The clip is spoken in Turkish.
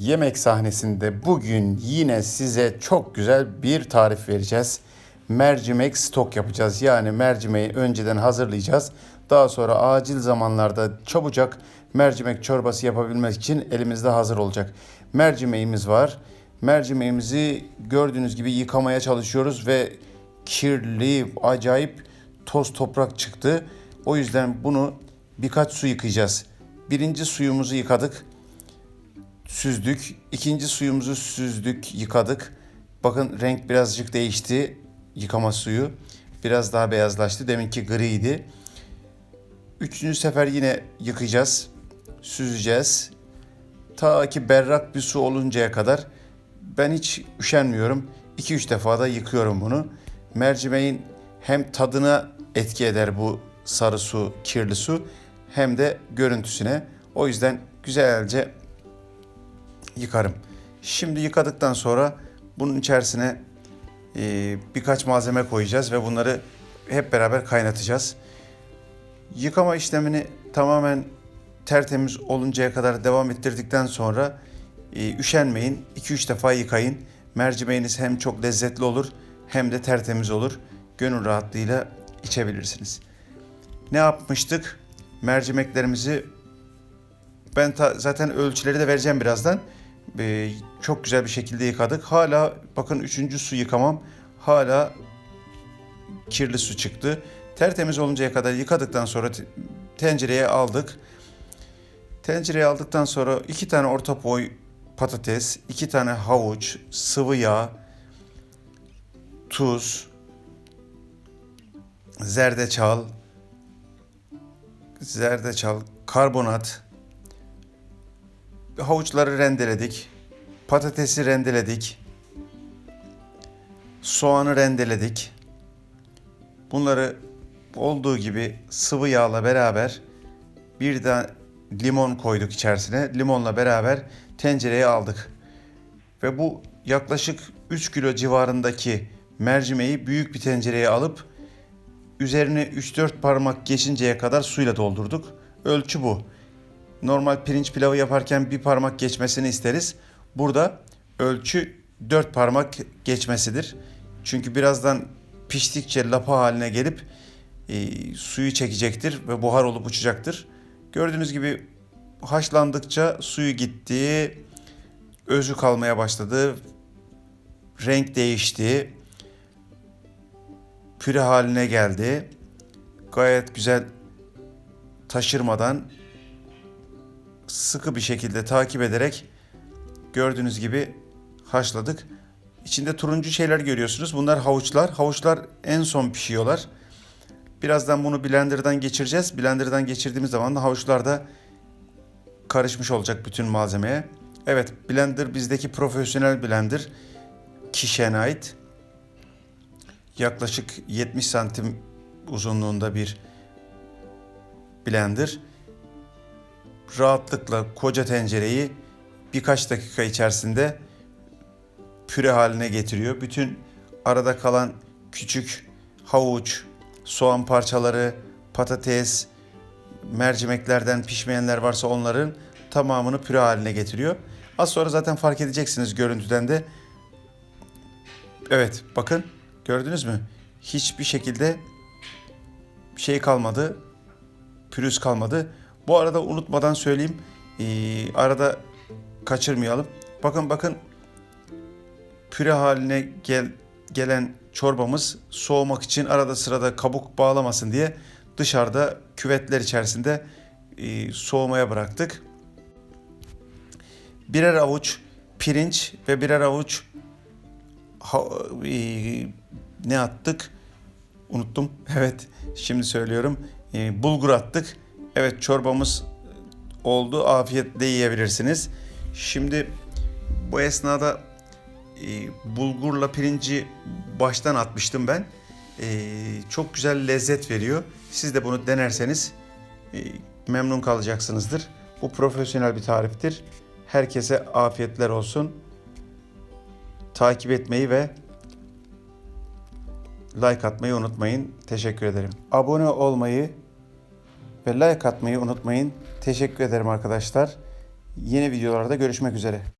Yemek sahnesinde bugün yine size çok güzel bir tarif vereceğiz. Mercimek stok yapacağız. Yani mercimeği önceden hazırlayacağız. Daha sonra acil zamanlarda çabucak mercimek çorbası yapabilmek için elimizde hazır olacak. Mercimeğimiz var. Mercimeğimizi gördüğünüz gibi yıkamaya çalışıyoruz ve kirli, acayip toz toprak çıktı. O yüzden bunu birkaç su yıkayacağız. Birinci suyumuzu yıkadık süzdük. İkinci suyumuzu süzdük, yıkadık. Bakın renk birazcık değişti. Yıkama suyu. Biraz daha beyazlaştı. Deminki griydi. Üçüncü sefer yine yıkayacağız. Süzeceğiz. Ta ki berrak bir su oluncaya kadar ben hiç üşenmiyorum. 2-3 defa da yıkıyorum bunu. Mercimeğin hem tadına etki eder bu sarı su, kirli su hem de görüntüsüne. O yüzden güzelce yıkarım. Şimdi yıkadıktan sonra bunun içerisine e, birkaç malzeme koyacağız ve bunları hep beraber kaynatacağız. Yıkama işlemini tamamen tertemiz oluncaya kadar devam ettirdikten sonra e, üşenmeyin. 2-3 defa yıkayın. Mercimeğiniz hem çok lezzetli olur hem de tertemiz olur. Gönül rahatlığıyla içebilirsiniz. Ne yapmıştık? Mercimeklerimizi ben ta- zaten ölçüleri de vereceğim birazdan. Ee, çok güzel bir şekilde yıkadık. Hala bakın üçüncü su yıkamam. Hala kirli su çıktı. Tertemiz oluncaya kadar yıkadıktan sonra te- tencereye aldık. Tencereye aldıktan sonra iki tane orta boy patates, iki tane havuç, sıvı yağ, tuz, zerdeçal, zerdeçal, karbonat, havuçları rendeledik. Patatesi rendeledik. Soğanı rendeledik. Bunları olduğu gibi sıvı yağla beraber bir de limon koyduk içerisine. Limonla beraber tencereye aldık. Ve bu yaklaşık 3 kilo civarındaki mercimeği büyük bir tencereye alıp üzerine 3-4 parmak geçinceye kadar suyla doldurduk. Ölçü bu. Normal pirinç pilavı yaparken bir parmak geçmesini isteriz. Burada ölçü 4 parmak geçmesidir. Çünkü birazdan piştikçe lapa haline gelip e, suyu çekecektir ve buhar olup uçacaktır. Gördüğünüz gibi haşlandıkça suyu gitti, özü kalmaya başladı, renk değişti, püre haline geldi. Gayet güzel taşırmadan sıkı bir şekilde takip ederek gördüğünüz gibi haşladık. İçinde turuncu şeyler görüyorsunuz. Bunlar havuçlar. Havuçlar en son pişiyorlar. Birazdan bunu blenderdan geçireceğiz. Blenderdan geçirdiğimiz zaman da havuçlar da karışmış olacak bütün malzemeye. Evet, blender bizdeki profesyonel blender. Kişiye ait. Yaklaşık 70 santim uzunluğunda bir blender rahatlıkla koca tencereyi birkaç dakika içerisinde püre haline getiriyor. Bütün arada kalan küçük havuç, soğan parçaları, patates, mercimeklerden pişmeyenler varsa onların tamamını püre haline getiriyor. Az sonra zaten fark edeceksiniz görüntüden de. Evet bakın gördünüz mü? Hiçbir şekilde şey kalmadı. Pürüz kalmadı. Bu arada unutmadan söyleyeyim. Ee, arada kaçırmayalım. Bakın bakın püre haline gel, gelen çorbamız soğumak için arada sırada kabuk bağlamasın diye dışarıda küvetler içerisinde e, soğumaya bıraktık. Birer avuç pirinç ve birer avuç ha, e, ne attık? Unuttum. Evet, şimdi söylüyorum. E, bulgur attık. Evet, çorbamız oldu. Afiyetle yiyebilirsiniz. Şimdi bu esnada e, bulgurla pirinci baştan atmıştım ben. E, çok güzel lezzet veriyor. Siz de bunu denerseniz e, memnun kalacaksınızdır. Bu profesyonel bir tariftir. Herkese afiyetler olsun. Takip etmeyi ve like atmayı unutmayın. Teşekkür ederim. Abone olmayı ve like atmayı unutmayın. Teşekkür ederim arkadaşlar. Yeni videolarda görüşmek üzere.